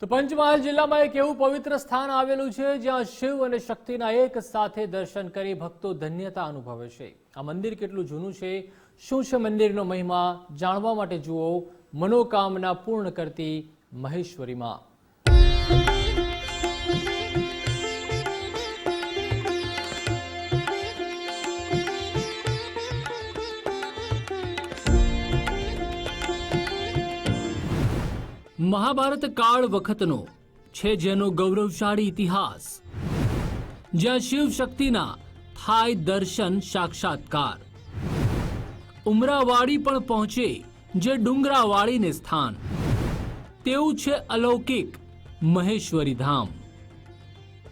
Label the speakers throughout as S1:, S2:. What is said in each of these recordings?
S1: તો પંચમહાલ જિલ્લામાં એક એવું પવિત્ર સ્થાન આવેલું છે જ્યાં શિવ અને શક્તિના એક સાથે દર્શન કરી ભક્તો ધન્યતા અનુભવે છે. આ મંદિર કેટલું જૂનું છે? શું છે મંદિરનો મહિમા? જાણવા માટે જુઓ મનોકામના પૂર્ણ કરતી મહેશ્વરીમાં. મહાભારત કાળ વખતનો છે જેનો ગૌરવશાળી ઇતિહાસ. જ્યાં શિવ શક્તિના થાય દર્શન સાક્ષાત્કાર. ઉમરાવાડી પણ પહોંચે જે ડુંગરાવાડીને સ્થાન. તેવું છે અલૌકિક મહેશ્વરી ધામ.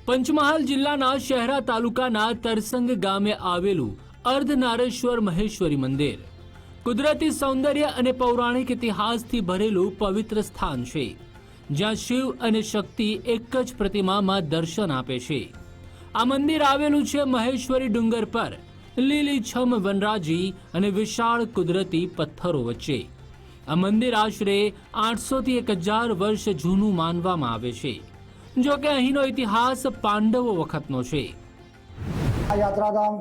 S1: પંચમહાલ જિલ્લાના શહેરા તાલુકાના તરસંગ ગામે આવેલું અર્ધનારેશ્વર મહેશ્વરી મંદિર. કુદરતી સૌંદર્ય અને પૌરાણિક ઇતિહાસથી ભરેલું પવિત્ર સ્થાન છે, જ્યાં શિવ અને શક્તિ એક જ પ્રતિમામાં દર્શન આપે છે. આ મંદિર આવેલું છે મહેશ્વરી ડુંગર પર. લીલીછમ વનરાજી અને વિશાળ કુદરતી પથ્થરો વચ્ચે. આ મંદિર આશરે આઠસો થી એક હજાર વર્ષ જૂનું માનવામાં આવે છે, જો કે અહીંનો ઇતિહાસ પાંડવો વખતનો છે.
S2: આ યાત્રાધામ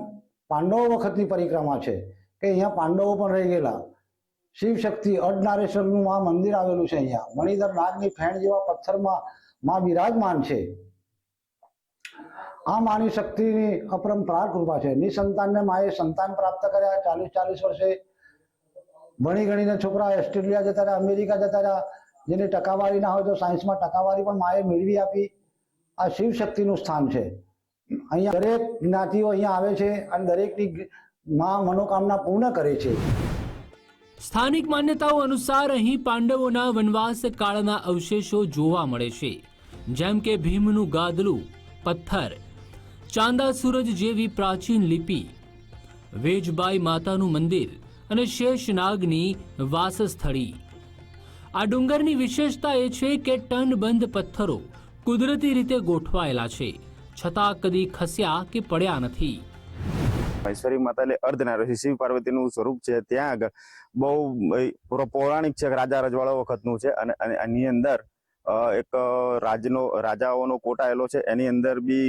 S2: પાંડવો વખતની પરિક્રમા છે. કે અહીંયા પાંડવો પણ રહી ગયેલા. શિવ શક્તિ અડનારેશ્વરનું આ મંદિર આવેલું છે અહીંયા. મણિધર નાગની ફેણ જેવા પથ્થરમાં માં બિરાજમાન છે. આ માની શક્તિની અપરંપરાર કૃપા છે. નિસંતાનને માએ સંતાન પ્રાપ્ત કર્યા. ચાલીસ ચાલીસ વર્ષે ભણી ગણીને છોકરા ઓસ્ટ્રેલિયા જતા રહ્યા, અમેરિકા જતા રહ્યા. જેની ટકાવારી ના હોય તો સાયન્સમાં ટકાવારી પણ માએ મેળવી આપી. આ શિવ શક્તિનું સ્થાન છે. અહીંયા દરેક જ્ઞાતિઓ અહીંયા આવે છે અને દરેકની માં મનોકામના પૂર્ણ કરે છે.
S1: સ્થાનિક માન્યતાઓ અનુસાર અહીં પાંડવોના વનવાસ કાળના અવશેષો જોવા મળે છે. જેમ કે ભીમનું ગાદલું, પથ્થર, ચાંદા સૂરજ જેવી પ્રાચીન લિપિ, વેજબાઈ માતાનું મંદિર અને શેષનાગની વાસસ્થળી. આ ડુંગરની વિશેષતા એ છે કે ટનબંધ પથ્થરો કુદરતી રીતે ગોઠવાયેલા છે, છતાં કદી ખસ્યા કે પડ્યા નથી.
S3: મહેશ્વરી માતા એટલે અર્ધનારી શિવ પાર્વતીનું સ્વરૂપ છે ત્યાં આગળ. બહુ પૂરો, પૌરાણિક છે રાજા રજવાડા વખતનું છે અને એની અંદર એક રાજનો, રાજાઓનો કોટાયેલો છે. એની અંદર બી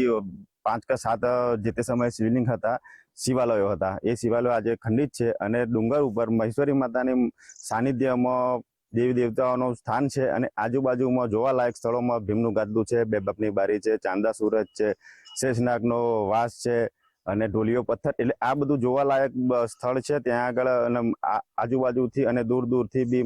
S3: પાંચ કે સાત જે તે સમયે શિવલિંગ હતા, શિવાલયો હતા. એ શિવાલયો આજે ખંડિત છે અને ડુંગર ઉપર મહેશ્વરી માતાની સાનિધ્યમાં દેવી દેવતાઓનું સ્થાન છે અને આજુબાજુમાં જોવાલાયક સ્થળોમાં ભીમનું ગાદલું છે બેબાપની બારી છે, ચાંદા સુરજ છે, શેષનાગનો વાસ છે અને ઢોલિયો પથ્થર, એટલે આ બધું જોવાલાયક સ્થળ છે. ત્યાં આગળ, અને આજુબાજુથી અને દૂર દૂરથી બી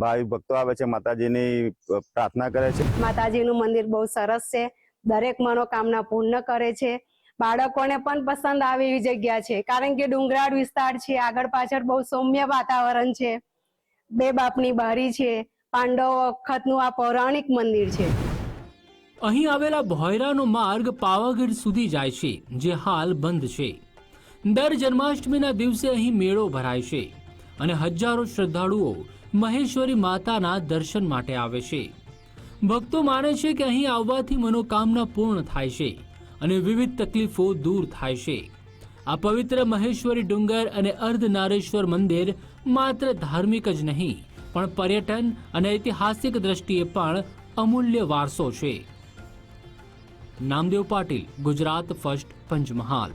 S3: ભાવિ ભક્તો આવે છે, માતાજીની પ્રાર્થના કરે છે.
S4: માતાજીનું મંદિર બહુ સરસ છે. દરેક મનોકામના પૂર્ણ કરે છે. બાળકોને પણ પસંદ આવે એવી જગ્યા છે. કારણ કે ડુંગરાળ વિસ્તાર છે. આગળ પાછળ બહુ સૌમ્ય વાતાવરણ છે. બે બાપની બારી છે. પાંડવ વખતનું આ પૌરાણિક મંદિર છે.
S1: અહીં આવેલા ભોયરાનો માર્ગ પાવાગઢ સુધી જાય છે, જે હાલ બંધ છે. દર જન્માષ્ટમીના દિવસે અહીં મેળો ભરાય છે અને હજારો શ્રદ્ધાળુઓ મહેશ્વરી માતાના દર્શન માટે આવે છે. ભક્તો માને છે કે અહીં આવવાથી મનોકામના પૂર્ણ થાય છે અને વિવિધ તકલીફો દૂર થાય છે. આ પવિત્ર મહેશ્વરી ડુંગર અને અર્ધનારેશ્વર મંદિર માત્ર ધાર્મિક જ નહીં, પણ પર્યટન અને ઐતિહાસિક દ્રષ્ટિએ પણ અમૂલ્ય વારસો છે. નામદેવ પાટીલ ગુજરાત ફર્સ્ટ પંચમહાલ.